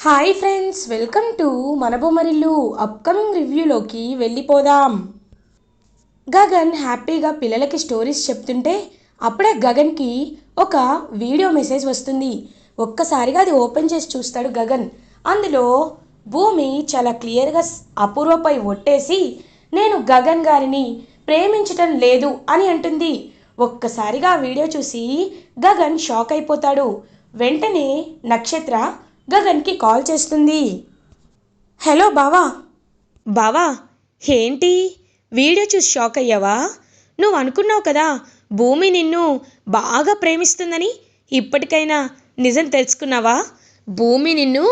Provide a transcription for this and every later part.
Hi friends welcome to Manabommarillu upcoming రివ్యూలోకి వెళ్ళిపోదాం గగన్ హ్యాపీగా పిల్లలకి స్టోరీస్ చెప్తుంటే అప్పుడే గగన్కి ఒక వీడియో మెసేజ్ వస్తుంది ఒక్కసారిగా అది ఓపెన్ చేసి చూస్తాడు గగన్ అందులో భూమి చాలా క్లియర్గా అపూర్వపై ఒట్టేసి నేను గగన్ గారిని ప్రేమించటం లేదు అని అంటుంది ఒక్కసారిగా ఆ వీడియో చూసి గగన్ షాక్ అయిపోతాడు వెంటనే నక్షత్ర గగన్కి కాల్ చేస్తుంది. హలో బావా. బావా ఏంటి? వీడియో చూసి షాక్ అయ్యావా? నువ్వు అనుకున్నావు కదా భూమి నిన్ను బాగా ప్రేమిస్తుందని ఇప్పటికైనా నిజం తెలుసుకున్నావా? భూమి నిన్ను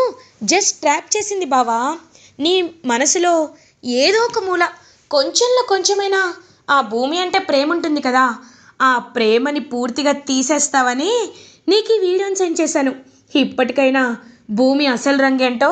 జస్ట్ ట్రాప్ చేసింది బావా. నీ మనసులో ఏదో ఒక మూల కొంచెంలో కొంచెమైనా ఆ భూమి అంటే ప్రేమ ఉంటుంది కదా ఆ ప్రేమని పూర్తిగా తీసేస్తావని నీకు ఈ వీడియోని సెండ్ చేశాను. ఇప్పటికైనా భూమి అసలు రంగేంటో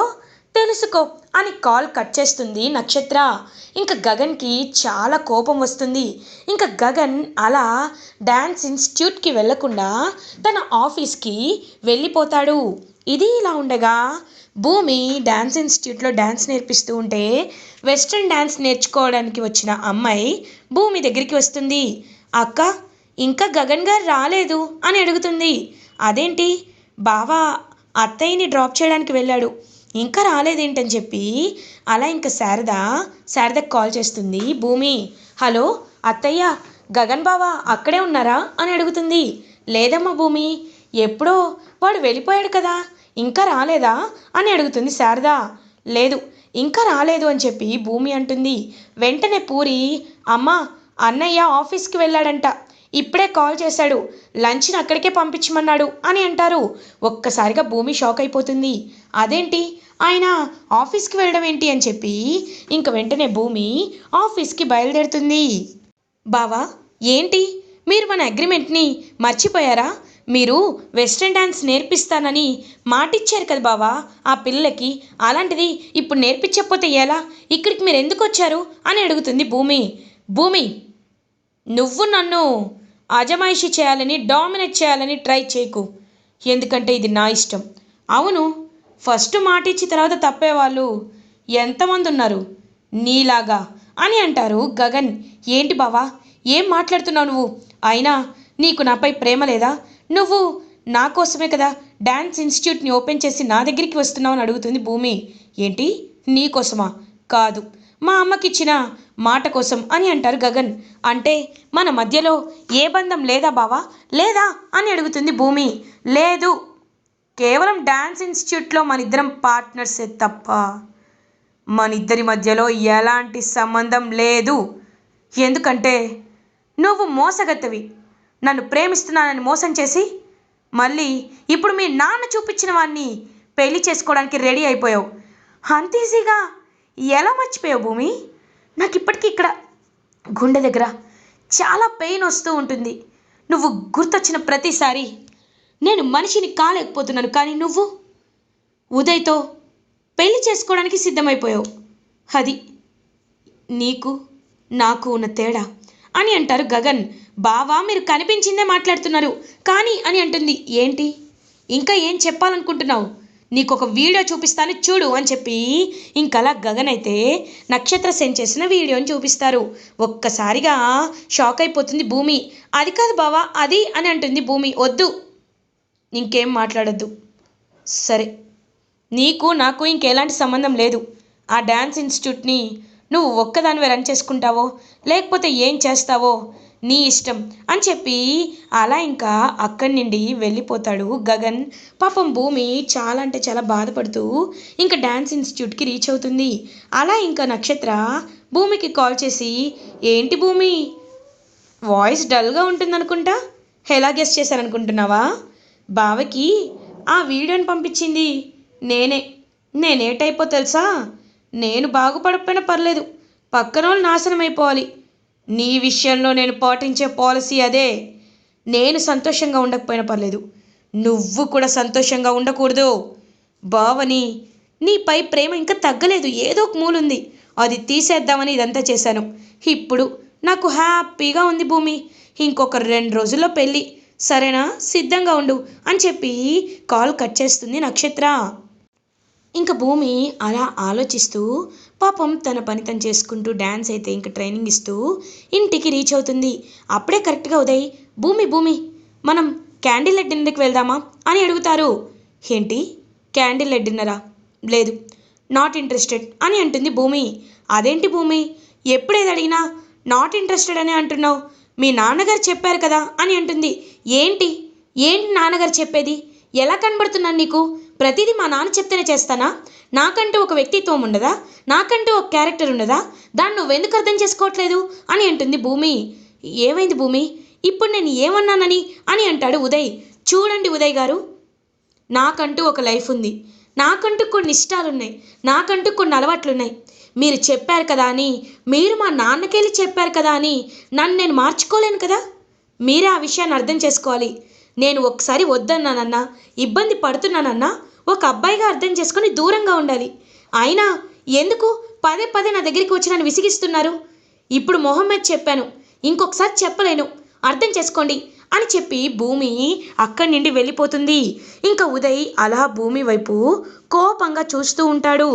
తెలుసుకో అని కాల్ కట్ చేస్తుంది నక్షత్ర. ఇంకా గగన్కి చాలా కోపం వస్తుంది. ఇంకా గగన్ అలా డ్యాన్స్ ఇన్స్టిట్యూట్కి వెళ్ళకుండా తన ఆఫీస్కి వెళ్ళిపోతాడు. ఇది ఇలా ఉండగా భూమి డ్యాన్స్ ఇన్స్టిట్యూట్లో డ్యాన్స్ నేర్పిస్తూ ఉంటే వెస్ట్రన్ డ్యాన్స్ నేర్చుకోవడానికి వచ్చిన అమ్మాయి భూమి దగ్గరికి వస్తుంది. అక్క ఇంకా గగన్ గారు రాలేదు అని అడుగుతుంది. అదేంటి? బావా అత్తయ్యని డ్రాప్ చేయడానికి వెళ్ళాడు. ఇంకా రాలేదేంటని చెప్పి అలా ఇంకా శారద శారదకు కాల్ చేస్తుంది. భూమి హలో అత్తయ్య గగన్ బావా అక్కడే ఉన్నారా అని అడుగుతుంది. లేదమ్మా భూమి ఎప్పుడో వాడు వెళ్ళిపోయాడు కదా ఇంకా రాలేదా అని అడుగుతుంది శారద. లేదు ఇంకా రాలేదు అని చెప్పి భూమి అంటుంది. వెంటనే పూరి అమ్మ అన్నయ్య ఆఫీస్కి వెళ్ళాడంట. ఇప్పుడే కాల్ చేశాడు. లంచ్ని అక్కడికే పంపించమన్నాడు అని అంటారు. ఒక్కసారిగా భూమి షాక్ అయిపోతుంది. అదేంటి? ఆయన ఆఫీస్కి వెళ్ళడం ఏంటి అని చెప్పి ఇంక వెంటనే భూమి ఆఫీస్కి బయలుదేరుతుంది. బావా ఏంటి? మీరు మన అగ్రిమెంట్ని మర్చిపోయారా? మీరు వెస్ట్రన్ డ్యాన్స్ నేర్పిస్తానని మాటిచ్చారు కదా బావా. ఆ పిల్లలకి అలాంటిది ఇప్పుడు నేర్పించకపోతే ఎలా? ఇక్కడికి మీరు ఎందుకు వచ్చారు? అని అడుగుతుంది భూమి. భూమి నువ్వు నన్ను అజమాయిషి చేయాలని డామినేట్ చేయాలని ట్రై చేయకు. ఎందుకంటే ఇది నా ఇష్టం. అవును ఫస్ట్ మాట ఇచ్చి తర్వాత తప్పేవాళ్ళు. ఎంతమంది ఉన్నారు నీలాగా అని అంటారు గగన్. ఏంటి బావా? ఏం మాట్లాడుతున్నావు నువ్వు? అయినా నీకు నాపై ప్రేమ లేదా? నువ్వు నా కోసమే కదా డ్యాన్స్ ఇన్స్టిట్యూట్ని ఓపెన్ చేసి నా దగ్గరికి వస్తున్నావు అని అడుగుతుంది భూమి. ఏంటి? నీ కోసమా? కాదు. మా అమ్మకిచ్చిన మాట కోసం అని అంటారు గగన్. అంటే మన మధ్యలో ఏ బంధం లేదా బావా? లేదా అని అడుగుతుంది భూమి. లేదు. కేవలం డ్యాన్స్ ఇన్స్టిట్యూట్లో మన ఇద్దరం పార్ట్నర్సే తప్ప మన ఇద్దరి మధ్యలో ఎలాంటి సంబంధం లేదు. ఎందుకంటే నువ్వు మోసగత్తవి. నన్ను ప్రేమిస్తున్నానని మోసం చేసి మళ్ళీ ఇప్పుడు మీ నాన్న చూపించిన వాడిని పెళ్ళి చేసుకోవడానికి రెడీ అయిపోయావు. అంత ఈజీగా ఎలా మర్చిపోయావు భూమి? నాకు ఇప్పటికీ ఇక్కడ గుండె దగ్గర చాలా పెయిన్ వస్తూ ఉంటుంది. నువ్వు గుర్తొచ్చిన ప్రతిసారి నేను మనిషిని కాలేకపోతున్నాను కానీ నువ్వు ఉదయ్తో పెళ్ళి చేసుకోవడానికి సిద్ధమైపోయావు. అది నీకు నాకు ఉన్న తేడా అని అంటారు గగన్. బావా మీరు కనిపించిందే మాట్లాడుతున్నారు. కానీ అని అంటుంది. ఏంటి? ఇంకా ఏం చెప్పాలనుకుంటున్నావు? నీకు ఒక వీడియో చూపిస్తాను చూడు అని చెప్పి ఇంకలా గగన్ అయితే నక్షత్ర సెండ్ చేసిన వీడియోని చూపిస్తారు. ఒక్కసారిగా షాక్ అయిపోతుంది భూమి. అది కాదు బావా అది అని అంటుంది భూమి. వద్దు. ఇంకేం మాట్లాడొద్దు. సరే. నీకు నాకు ఇంకెలాంటి సంబంధం లేదు. ఆ డ్యాన్స్ ఇన్స్టిట్యూట్ని నువ్వు ఒక్కదానివే రన్ చేసుకుంటావో లేకపోతే ఏం చేస్తావో నీ ఇష్టం అని చెప్పి అలా ఇంకా అక్కడి నుండి వెళ్ళిపోతాడు గగన్. పాపం భూమి చాలా అంటే చాలా బాధపడుతూ ఇంకా డ్యాన్స్ ఇన్స్టిట్యూట్కి రీచ్ అవుతుంది. అలా ఇంకా నక్షత్ర భూమికి కాల్ చేసి ఏంటి భూమి? వాయిస్ డల్గా ఉంటుందనుకుంటా? ఎలా గెస్ట్ చేశారనుకుంటున్నావా? బావకి ఆ వీడియోని పంపించింది. నేనే. నేనేటైపో తెలుసా? నేను బాగుపడకపోయినా పర్లేదు. పక్కన వాళ్ళు నాశనం అయిపోవాలి నీ విషయంలో నేను పాటించే పాలసీ అదే. నేను సంతోషంగా ఉండకపోయినా పర్లేదు. నువ్వు కూడా సంతోషంగా ఉండకూడదు. బావని నీపై ప్రేమ ఇంకా తగ్గలేదు. ఏదో ఒక మూలుంది అది తీసేద్దామని ఇదంతా చేశాను. ఇప్పుడు నాకు హ్యాపీగా ఉంది భూమి. ఇంకొక రెండు రోజుల్లో పెళ్ళి. సరేనా? సిద్ధంగా ఉండు అని చెప్పి కాల్ కట్ చేస్తుంది నక్షత్ర. ఇంకా భూమి అలా ఆలోచిస్తూ పాపం తన పని తను చేసుకుంటూ డ్యాన్స్ అయితే ఇంకా ట్రైనింగ్ ఇస్తూ ఇంటికి రీచ్ అవుతుంది. అప్పుడే కరెక్ట్గా ఉదయ్ భూమి భూమి మనం క్యాండిల్ లైట్ డిన్నర్కి వెళ్దామా అని అడుగుతారు. ఏంటి? క్యాండిల్ లైట్ డిన్నరా? లేదు నాట్ ఇంట్రెస్టెడ్ అని అంటుంది భూమి. అదేంటి భూమి? ఎప్పుడేది అడిగినా నాట్ ఇంట్రెస్టెడ్ అని అంటున్నావు. మీ నాన్నగారు చెప్పారు కదా అని అంటుంది. ఏంటి? ఏంటి నాన్నగారు చెప్పేది? ఎలా కనబడుతున్నాను నీకు? ప్రతిదీ మా నాన్న చెప్తేనే చేస్తానా? నాకంటూ ఒక వ్యక్తిత్వం ఉండదా? నాకంటూ ఒక క్యారెక్టర్ ఉండదా? దాన్ని నువ్వెందుకు అర్థం చేసుకోవట్లేదు? అని అంటుంది భూమి. ఏమైంది భూమి? ఇప్పుడు నేను ఏమన్నానని? అని అంటాడు ఉదయ్. చూడండి ఉదయ్ గారు. నాకంటూ ఒక లైఫ్ ఉంది. నాకంటూ కొన్ని ఇష్టాలున్నాయి. నాకంటూ కొన్ని అలవాట్లున్నాయి. మీరు చెప్పారు కదా అని మీరు మా నాన్నకెళ్ళి చెప్పారు కదా అని నన్ను నేను మార్చుకోలేను కదా? మీరే ఆ విషయాన్ని అర్థం చేసుకోవాలి. నేను ఒకసారి వద్దన్నానన్నా ఇబ్బంది పడుతున్నానన్నా ఒక అబ్బాయిగా అర్థం చేసుకుని దూరంగా ఉండాలి. అయినా ఎందుకు పదే పదే నా దగ్గరికి వచ్చి నన్ను విసిగిస్తున్నారు? ఇప్పుడు మొహమ్మద్ చెప్పాను ఇంకొకసారి చెప్పలేను. అర్థం చేసుకోండి అని చెప్పి భూమి అక్కడి నుండి వెళ్ళిపోతుంది. ఇంకా ఉదయ్ అలా భూమి వైపు కోపంగా చూస్తూ ఉంటాడు.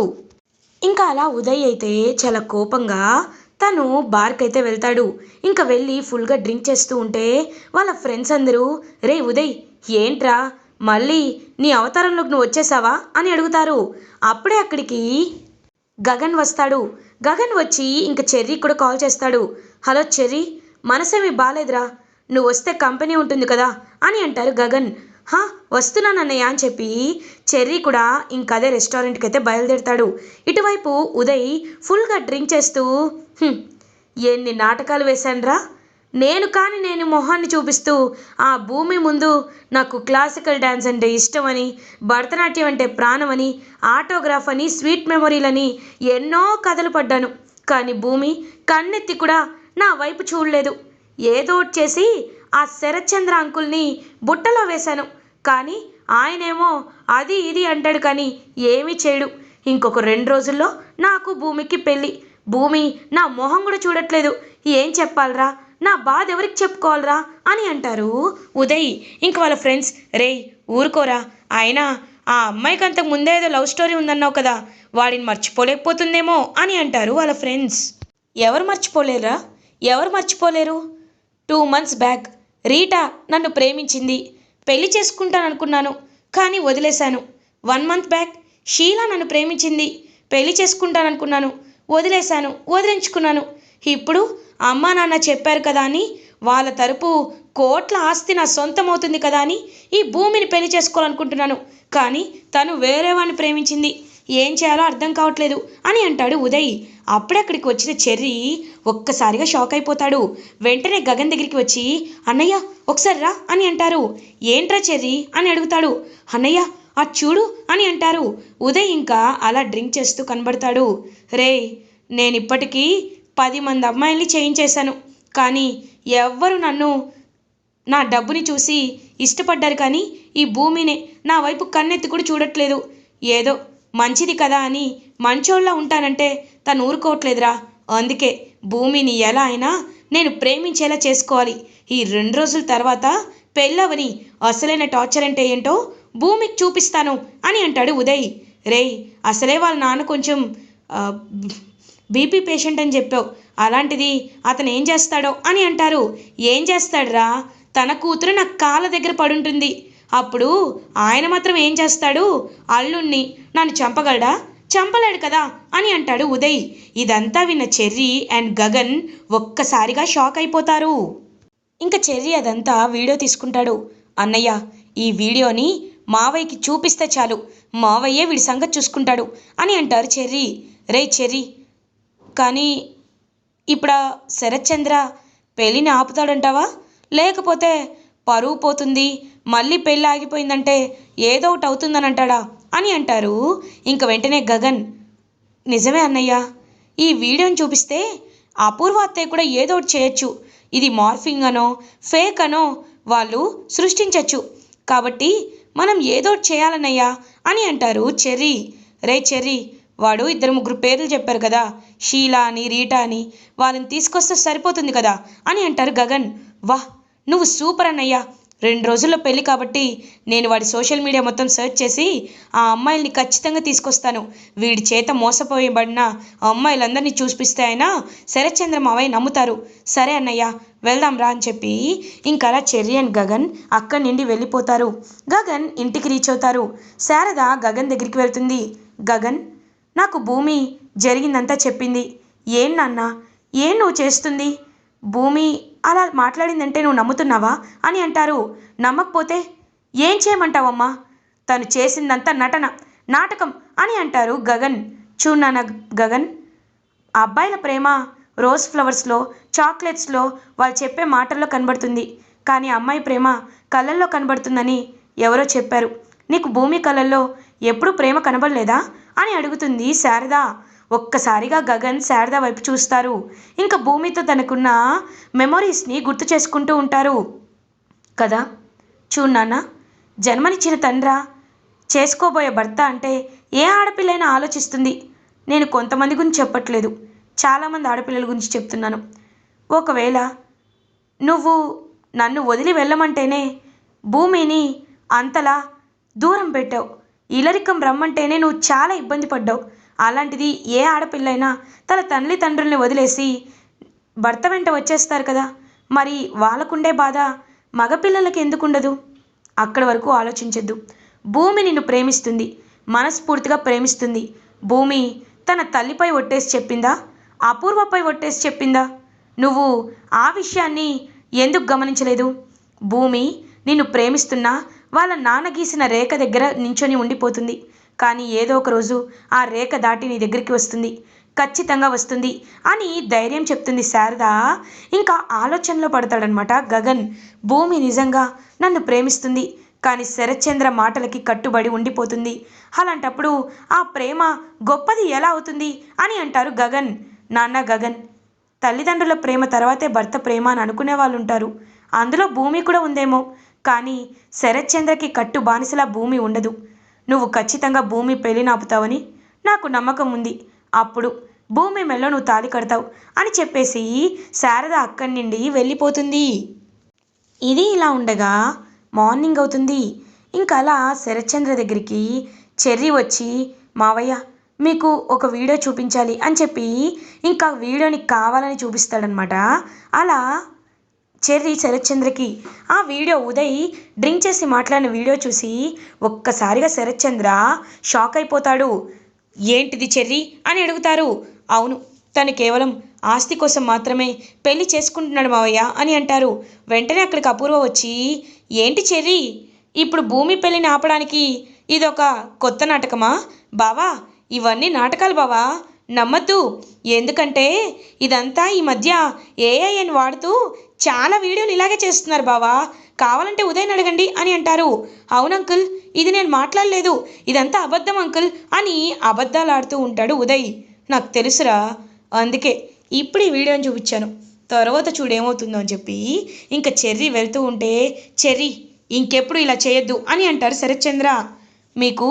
ఇంకా అలా ఉదయ్ అయితే చాలా కోపంగా తను బార్కి అయితే వెళ్తాడు. ఇంకా వెళ్ళి ఫుల్గా డ్రింక్ చేస్తూ ఉంటే వాళ్ళ ఫ్రెండ్స్ అందరూ రే ఉదయ్ ఏంట్రా? మళ్ళీ నీ అవతారంలోకి నువ్వు వచ్చేసావా? అని అడుగుతారు. అప్పుడే అక్కడికి గగన్ వస్తాడు. గగన్ వచ్చి ఇంకా చెర్రీ కూడా కాల్ చేస్తాడు. హలో చెర్రీ మనసేమి బాగాలేదురా నువ్వు వస్తే కంపెనీ ఉంటుంది కదా? అని అంటారు గగన్. హా వస్తున్నానన్నయ్య అని చెప్పి చెర్రీ కూడా ఇంకదే రెస్టారెంట్కి అయితే బయలుదేరుతాడు. ఇటువైపు ఉదయ్ ఫుల్గా డ్రింక్ చేస్తూ ఎన్ని నాటకాలు వేశాన్రా? నేను కాని నేను మొహాన్ని చూపిస్తూ ఆ భూమి ముందు నాకు క్లాసికల్ డ్యాన్స్ అంటే ఇష్టమని భరతనాట్యం అంటే ప్రాణమని ఆటోగ్రాఫ్ అని స్వీట్ మెమొరీలని ఎన్నో కథలు పడ్డాను. కానీ భూమి కన్నెత్తి కూడా నా వైపు చూడలేదు. ఏదో ఒకటి చేసి ఆ శరత్చంద్ర అంకుల్ని బుట్టలో వేశాను. కానీ ఆయనేమో అది ఇది అంటాడు కానీ ఏమీ చేయడు. ఇంకొక రెండు రోజుల్లో నాకు భూమికి పెళ్ళి. భూమి నా మొహం కూడా చూడట్లేదు. ఏం చెప్పాలరా? నా బాధ ఎవరికి చెప్పుకోవాలరా అని అంటారు. ఉదయ్ ఇంక వాళ్ళ ఫ్రెండ్స్ రేయ్ ఊరుకోరా. అయినా ఆ అమ్మాయికి అంతకు ముందే ఏదో లవ్ స్టోరీ ఉందన్నావు కదా వాడిని మర్చిపోలేకపోతుందేమో అని అంటారు వాళ్ళ ఫ్రెండ్స్. ఎవరు మర్చిపోలేరా ఎవరు మర్చిపోలేరు? టూ మంత్స్ బ్యాక్ రీటా నన్ను ప్రేమించింది. పెళ్ళి చేసుకుంటాననుకున్నాను కానీ వదిలేశాను. వన్ మంత్ బ్యాక్ షీలా నన్ను ప్రేమించింది. పెళ్ళి చేసుకుంటాననుకున్నాను వదిలేశాను వదిలించుకున్నాను. ఇప్పుడు అమ్మా నాన్న చెప్పారు కదా అని వాళ్ళ తరపు కోట్ల ఆస్తి నా సొంతం అవుతుంది కదా అని ఈ భూమిని పెళ్ళి చేసుకోవాలనుకుంటున్నాను. కానీ తను వేరే వాడిని ప్రేమించింది. ఏం చేయాలో అర్థం కావట్లేదు అని అంటాడు ఉదయ్. అప్పుడే అక్కడికి వచ్చిన చెర్రీ ఒక్కసారిగా షాక్ అయిపోతాడు. వెంటనే గగన్ దగ్గరికి వచ్చి అన్నయ్య ఒకసారి రా అని అంటారు. ఏంట్రా చెర్రీ అని అడుగుతాడు. అన్నయ్య ఆ చూడు అని అంటారు. ఉదయ్ ఇంకా అలా డ్రింక్ చేస్తూ కనబడతాడు. రే నేను ఇప్పటికీ పది మంది అమ్మాయిల్ని చేయించేశాను కానీ ఎవ్వరు నన్ను నా డబ్బుని చూసి ఇష్టపడ్డారు కానీ ఈ భూమిని నా వైపు కన్నెత్తి కూడా చూడట్లేదు. ఏదో మంచిది కదా అని మంచోళ్ళ ఉంటానంటే తను ఊరుకోవట్లేదురా. అందుకే భూమిని ఎలా అయినా నేను ప్రేమించేలా చేసుకోవాలి. ఈ రెండు రోజుల తర్వాత పెళ్ళవని అసలైన టార్చర్ అంటే ఏంటో భూమికి చూపిస్తాను అని అంటాడు ఉదయ్. రేయ్ అసలే వాళ్ళ నాన్న కొంచెం బీపీ పేషెంట్ అని చెప్పావు. అలాంటిది అతను ఏం చేస్తాడో అని అంటారు. ఏం చేస్తాడురా? తన కూతురు నా కాళ్ళ దగ్గర పడుంటుంది. అప్పుడు ఆయన మాత్రం ఏం చేస్తాడు? అల్లుణ్ణి నన్ను చంపగలడా? చంపలేడు కదా అని అంటాడు ఉదయ్. ఇదంతా విన్న చెర్రీ అండ్ గగన్ ఒక్కసారిగా షాక్ అయిపోతారు. ఇంకా చెర్రీ అదంతా వీడియో తీసుకుంటాడు. అన్నయ్య ఈ వీడియోని మావయ్యకి చూపిస్తే చాలు. మావయ్యే వీడి సంగతి చూసుకుంటాడు అని అంటారు చెర్రీ. రే చెర్రీ కానీ ఇప్పుడు శరత్చంద్ర పెళ్ళిని ఆపుతాడంటావా? లేకపోతే పరువు పోతుంది మళ్ళీ పెళ్ళి ఆగిపోయిందంటే ఏదో ఒకటి అవుతుందని అంటాడా అని అంటారు. ఇంక వెంటనే గగన్ నిజమే అన్నయ్య ఈ వీడియోని చూపిస్తే అపూర్వ అత్తయ్య కూడా ఏదో ఒకటి చేయొచ్చు. ఇది మార్ఫింగ్ అనో ఫేక్ అనో వాళ్ళు సృష్టించవచ్చు కాబట్టి మనం ఏదో ఒకటి చేయాలన్నయ్యా అని అంటారు చెర్రీ. రే చెర్రీ వాడు ఇద్దరు ముగ్గురు పేర్లు చెప్పారు కదా. షీలా అని రీటా అని వాళ్ళని తీసుకొస్తే సరిపోతుంది కదా అని అంటారు గగన్. వాహ్ నువ్వు సూపర్ అన్నయ్యా. రెండు రోజుల్లో పెళ్ళి కాబట్టి నేను వాడి సోషల్ మీడియా మొత్తం సెర్చ్ చేసి ఆ అమ్మాయిల్ని ఖచ్చితంగా తీసుకొస్తాను. వీడి చేత మోసపోయబడిన ఆ అమ్మాయిలందరినీ చూపిస్తే అయినా శరత్చంద్ర మావయ్య నమ్ముతారు. సరే అన్నయ్య వెళ్దాం రా అని చెప్పి ఇంకా అలా చెర్రి అండ్ గగన్ అక్కడి నుండి వెళ్ళిపోతారు. గగన్ ఇంటికి రీచ్ అవుతారు. శారద గగన్ దగ్గరికి వెళ్తుంది. గగన్ నాకు భూమి జరిగిందంతా చెప్పింది. ఏం నాన్న? ఏం నువ్వు చేస్తుంది? భూమి అలా మాట్లాడిందంటే నువ్వు నమ్ముతున్నావా? అని అంటారు. నమ్మకపోతే ఏం చేయమంటావమ్మా? తను చేసిందంతా నటన నాటకం అని అంటారు గగన్. చూన్నాన గగన్ ఆ అబ్బాయిల ప్రేమ రోజ్ ఫ్లవర్స్లో చాక్లెట్స్లో వాళ్ళు చెప్పే మాటల్లో కనబడుతుంది. కానీ అమ్మాయి ప్రేమ కళ్ళల్లో కనబడుతుందని ఎవరో చెప్పారు. నీకు భూమి కళ్ళల్లో ఎప్పుడు ప్రేమ కనబడలేదా? అని అడుగుతుంది శారద. ఒక్కసారిగా గగన్ శారద వైపు చూస్తారు. ఇంకా భూమితో తనకున్న మెమొరీస్ని గుర్తు చేసుకుంటూ ఉంటారు. కదా? చూడు నాన్న జన్మనిచ్చిన తండ్రా చేసుకోబోయే భర్త అంటే ఏ ఆడపిల్లైనా ఆలోచిస్తుంది. నేను కొంతమంది గురించి చెప్పట్లేదు. చాలామంది ఆడపిల్లల గురించి చెప్తున్నాను. ఒకవేళ నువ్వు నన్ను వదిలి వెళ్ళమంటేనే భూమిని అంతలా దూరం పెట్టావు. ఇలరికం రమ్మంటేనే నువ్వు చాలా ఇబ్బంది పడ్డావు. అలాంటిది ఏ ఆడపిల్లైనా తన తల్లి తండ్రుల్ని వదిలేసి భర్త వెంట వచ్చేస్తారు కదా. మరి వాళ్ళకుండే బాధ మగపిల్లలకి ఎందుకు ఉండదు అక్కడి వరకు ఆలోచించద్దు. భూమి నిన్ను ప్రేమిస్తుంది. మనస్ఫూర్తిగా ప్రేమిస్తుంది. భూమి తన తల్లిపై ఒట్టేసి చెప్పిందా? అపూర్వపై ఒట్టేసి చెప్పిందా? నువ్వు ఆ విషయాన్ని ఎందుకు గమనించలేదు? భూమి నిన్ను ప్రేమిస్తున్నా వాళ్ళ నాన్న గీసిన రేఖ దగ్గర నించొని ఉండిపోతుంది. కానీ ఏదో ఒక రోజు ఆ రేఖ దాటి నీ దగ్గరికి వస్తుంది. ఖచ్చితంగా వస్తుంది అని ధైర్యం చెప్తుంది శారద. ఇంకా ఆలోచనలో పడతాడనమాట గగన్. భూమి నిజంగా నన్ను ప్రేమిస్తుంది. కానీ శరత్చంద్ర మాటలకి కట్టుబడి ఉండిపోతుంది. అలాంటప్పుడు ఆ ప్రేమ గొప్పది ఎలా అవుతుంది అని అంటారు గగన్. నాన్న గగన్ తల్లిదండ్రుల ప్రేమ తర్వాతే భర్త ప్రేమ అని అనుకునే వాళ్ళు ఉంటారు అందులో భూమి కూడా ఉందేమో. కానీ శరత్చంద్రకి కట్టు బానిసలా భూమి ఉండదు. నువ్వు ఖచ్చితంగా భూమి పెళ్ళి నాపుతావని నాకు నమ్మకం ఉంది. అప్పుడు భూమి మెల్లో నువ్వు తాళి కడతావు అని చెప్పేసి శారద అక్కడి నుండి వెళ్ళిపోతుంది. ఇది ఇలా ఉండగా మార్నింగ్ అవుతుంది. ఇంకా అలా శరత్చంద్ర దగ్గరికి చెర్రి వచ్చి మావయ్య మీకు ఒక వీడియో చూపించాలి అని చెప్పి ఇంకా వీడియోని కావాలని చూపిస్తాడనమాట అలా చెర్రీ శరత్చంద్రకి. ఆ వీడియో ఉదయ్ డ్రింక్ చేసి మాట్లాడిన వీడియో చూసి ఒక్కసారిగా శరత్చంద్ర షాక్ అయిపోతాడు. ఏంటిది చెర్రీ? అని అడుగుతారు. అవును తను కేవలం ఆస్తి కోసం మాత్రమే పెళ్ళి చేసుకుంటున్నాడు మావయ్య అని అంటారు. వెంటనే అక్కడికి అపూర్వ వచ్చి ఏంటి చెర్రీ? ఇప్పుడు భూమి పెళ్ళిని ఆపడానికి ఇదొక కొత్త నాటకమా? బావా ఇవన్నీ నాటకాలు బావా. నమ్మద్దు. ఎందుకంటే ఇదంతా ఈ మధ్య ఏఐఎన్ వాడుతూ చాలా వీడియోలు ఇలాగే చేస్తున్నారు బావా. కావాలంటే ఉదయం అడగండి అని అంటారు. అవును అంకుల్ ఇది నేను మాట్లాడలేదు. ఇదంతా అబద్ధం అంకుల్ అని అబద్ధాలు ఆడుతూ ఉంటాడు ఉదయ్. నాకు తెలుసురా. అందుకే ఇప్పుడు ఈ వీడియోని చూపించాను. తర్వాత చూడేమవుతుందో అని చెప్పి ఇంకా చెర్రీ వెళ్తూ ఉంటే చెర్రీ ఇంకెప్పుడు ఇలా చేయొద్దు అని అంటారు శరత్చంద్ర. మీకు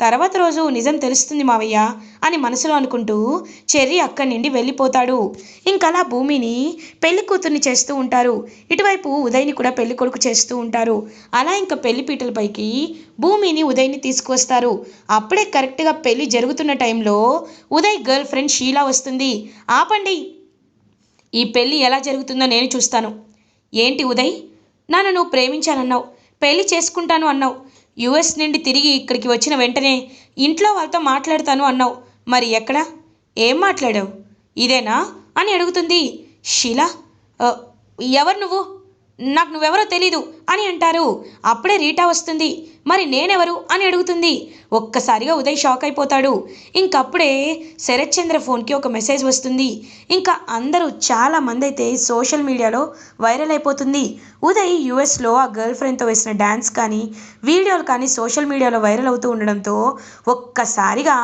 తర్వాత రోజు నిజం తెలుస్తుంది మావయ్య అని మనసులో అనుకుంటూ చెర్రీ అక్కడి నుండి వెళ్ళిపోతాడు. ఇంకలా భూమిని పెళ్ళి కూతుర్ని చేస్తూ ఉంటారు. ఇటువైపు ఉదయ్ని కూడా పెళ్ళి కొడుకు చేస్తూ ఉంటారు. అలా ఇంకా పెళ్ళి పీటలపైకి భూమిని ఉదయ్ని తీసుకువస్తారు. అప్పుడే కరెక్ట్గా పెళ్ళి జరుగుతున్న టైంలో ఉదయ్ గర్ల్ ఫ్రెండ్ షీలా వస్తుంది. ఆపండి. ఈ పెళ్ళి ఎలా జరుగుతుందో నేను చూస్తాను. ఏంటి ఉదయ్? నన్ను నువ్వు ప్రేమించానన్నావు. పెళ్ళి చేసుకుంటాను అన్నావు. యుఎస్ నుండి తిరిగి ఇక్కడికి వచ్చిన వెంటనే ఇంట్లో వాళ్ళతో మాట్లాడతాను అన్నావు. మరి ఎక్కడ? ఏం మాట్లాడావు? ఇదేనా? అని అడుగుతుంది. షీలా ఎవరు నువ్వు? నాకు నువ్వెవరో తెలీదు అని అంటారు. అప్పుడే రీటా వస్తుంది. మరి నేనెవరు అని అడుగుతుంది. ఒక్కసారిగా ఉదయ్ షాక్ అయిపోతాడు. ఇంకప్పుడే శరత్చంద్ర ఫోన్కి ఒక మెసేజ్ వస్తుంది. ఇంకా అందరూ చాలామంది అయితే సోషల్ మీడియాలో వైరల్ అయిపోతుంది. ఉదయ్ యుఎస్లో ఆ గర్ల్ ఫ్రెండ్తో వేసిన డ్యాన్స్ కానీ వీడియోలు కానీ సోషల్ మీడియాలో వైరల్ అవుతూ ఉండడంతో ఒక్కసారిగా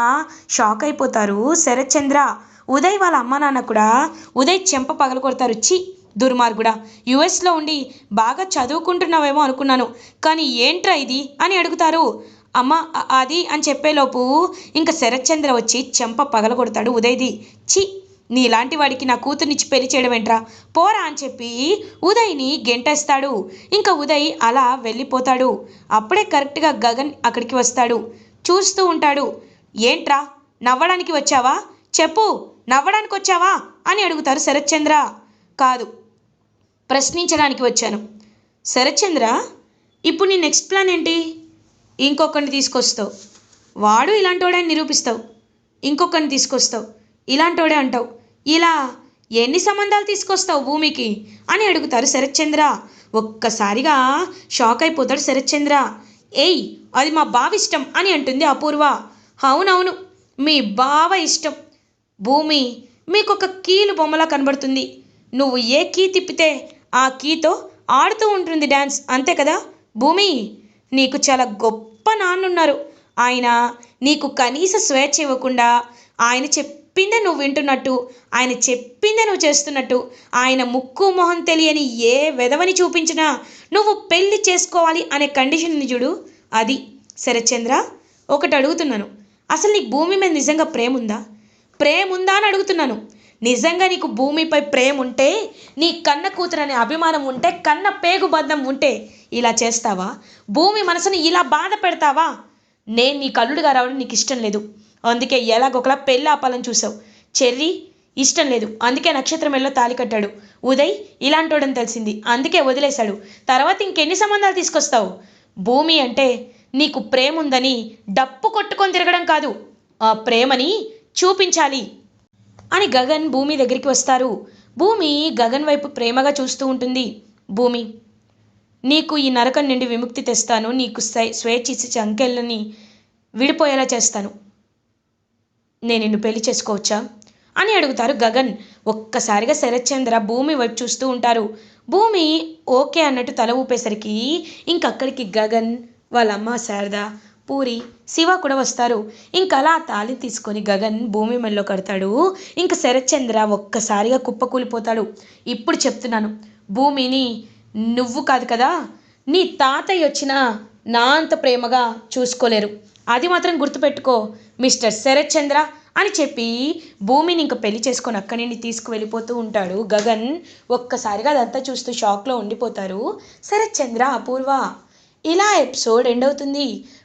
షాక్ అయిపోతారు శరత్చంద్ర. ఉదయ్ వాళ్ళ అమ్మ నాన్న కూడా ఉదయ్ చెంప పగల కొడతారు చి దుర్మార్గుడా యుఎస్లో ఉండి బాగా చదువుకుంటున్నావేమో అనుకున్నాను. కానీ ఏంట్రా ఇది? అని అడుగుతారు. అమ్మ అది అని చెప్పేలోపు ఇంకా శరత్చంద్ర వచ్చి చెంప పగల కొడతాడు ఉదయ్ది. చి నీలాంటి వాడికి నా కూతుర్నిచ్చి పెళ్ళి చేయడం ఏంట్రా పోరా అని చెప్పి ఉదయ్ని గెంటేస్తాడు. ఇంకా ఉదయ్ అలా వెళ్ళిపోతాడు. అప్పుడే కరెక్ట్గా గగన్ అక్కడికి వస్తాడు. చూస్తూ ఉంటాడు. ఏంట్రా నవ్వడానికి వచ్చావా? చెప్పు నవ్వడానికి వచ్చావా అని అడుగుతారు శరత్చంద్ర. కాదు ప్రశ్నించడానికి వచ్చాను. శరత్చంద్ర ఇప్పుడు నీ నెక్స్ట్ ప్లాన్ ఏంటి? ఇంకొకరిని తీసుకొస్తావు. వాడు ఇలాంటోడే అని నిరూపిస్తావు. ఇంకొకరిని తీసుకొస్తావు. ఇలాంటోడే అంటావు. ఇలా ఎన్ని సంబంధాలు తీసుకొస్తావు భూమికి? అని అడుగుతారు శరత్చంద్ర ఒక్కసారిగా షాక్ అయిపోతాడు శరత్చంద్ర ఏయ్ అది మా బావ ఇష్టం అని అంటుంది అపూర్వ. అవునవును మీ బావ ఇష్టం. భూమి మీకు ఒక కీలు బొమ్మలా కనబడుతుంది. నువ్వు ఏ కీ తిప్పితే ఆ కీతో ఆడుతూ ఉంటుంది డ్యాన్స్ అంతే కదా? భూమి నీకు చాలా గొప్ప నాన్నున్నారు. ఆయన నీకు కనీస స్వేచ్ఛ ఇవ్వకుండా ఆయన చెప్పిందే నువ్వు వింటున్నట్టు ఆయన చెప్పిందే నువ్వు చేస్తున్నట్టు ఆయన ముక్కు మొహం తెలియని ఏ వెధవని చూపించినా నువ్వు పెళ్ళి చేసుకోవాలి అనే కండిషన్ని చూడు. అది శరత్చంద్ర ఒకటి అడుగుతున్నాను. అసలు నీకు భూమి మీద నిజంగా ప్రేమ ఉందా ప్రేమ ఉందా అని అడుగుతున్నాను. నిజంగా నీకు భూమిపై ప్రేమ ఉంటే నీ కన్న కూతురు అనే అభిమానం ఉంటే కన్న పేగు బంధం ఉంటే ఇలా చేస్తావా? భూమి మనసుని ఇలా బాధ పెడతావా? నేను నీ కల్లుడుగా రావడం నీకు ఇష్టం లేదు. అందుకే ఎలాగొకలా పెళ్ళి ఆపాలని చూసావు. చెర్రి ఇష్టం లేదు. అందుకే నక్షత్రం ఎల్లో తాలి కట్టాడు. ఉదయ్ ఇలాంటోడని తెలిసింది. అందుకే వదిలేశాడు. తర్వాత ఇంకెన్ని సంబంధాలు తీసుకొస్తావు? భూమి అంటే నీకు ప్రేమ ఉందని డప్పు కొట్టుకొని తిరగడం కాదు. ఆ ప్రేమని చూపించాలి. అని గగన్ భూమి దగ్గరికి వస్తారు. భూమి గగన్ వైపు ప్రేమగా చూస్తూ ఉంటుంది. భూమి నీకు ఈ నరకం నుండి విముక్తి తెస్తాను. నీకు స్వేచ్ఛ ఇచ్చి అంకెళ్ళని విడిపోయేలా చేస్తాను. నేను నిన్ను పెళ్ళి చేసుకోవచ్చా? అని అడుగుతారు గగన్. ఒక్కసారిగా శరత్చంద్ర భూమి వైపు చూస్తూ ఉంటారు. భూమి ఓకే అన్నట్టు తల ఊపేసరికి ఇంకక్కడికి గగన్ వాళ్ళమ్మ శారద పూరి శివ కూడా వస్తారు. ఇంకా అలా తాళి తీసుకొని గగన్ భూమి మెల్లో కడతాడు. ఇంకా శరత్చంద్ర ఒక్కసారిగా కుప్పకూలిపోతాడు. ఇప్పుడు చెప్తున్నాను భూమిని నువ్వు కాదు కదా నీ తాతయ్య వచ్చినా నా అంత ప్రేమగా చూసుకోలేరు. అది మాత్రం గుర్తుపెట్టుకో మిస్టర్ శరత్చంద్ర అని చెప్పి భూమిని ఇంక పెళ్ళి చేసుకొని అక్కడి నుండి తీసుకువెళ్ళిపోతూ ఉంటాడు. గగన్ ఒక్కసారిగా అదంతా చూస్తూ షాక్లో ఉండిపోతారు. శరత్చంద్ర అపూర్వ ఇలా ఎపిసోడ్ ఎండ్ అవుతుంది.